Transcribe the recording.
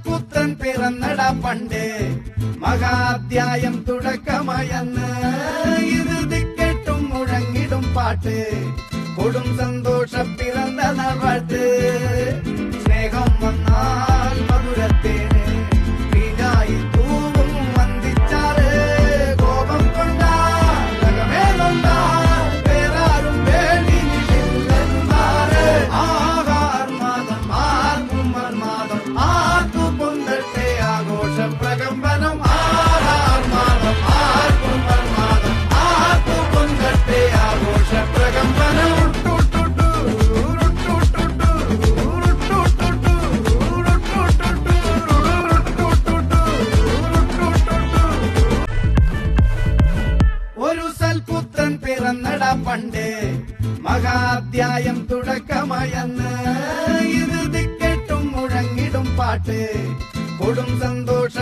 സൽപുത്രൻ പിറന്നട പണ്ട്. മഹാധ്യായം തുടക്കമയന്ന് ഇത് ദിക്കെട്ടും മുഴങ്ങിടും പാട്ട്. കൊടും സന്തോഷ പിറന്ന നാൾവാട്ട് പണ്ട് മഹാധ്യായം തുടക്കമയന്ന് ഇത് ദിക്കെട്ടും മുഴങ്ങിടും പാട്ട്. കൊടും സന്തോഷ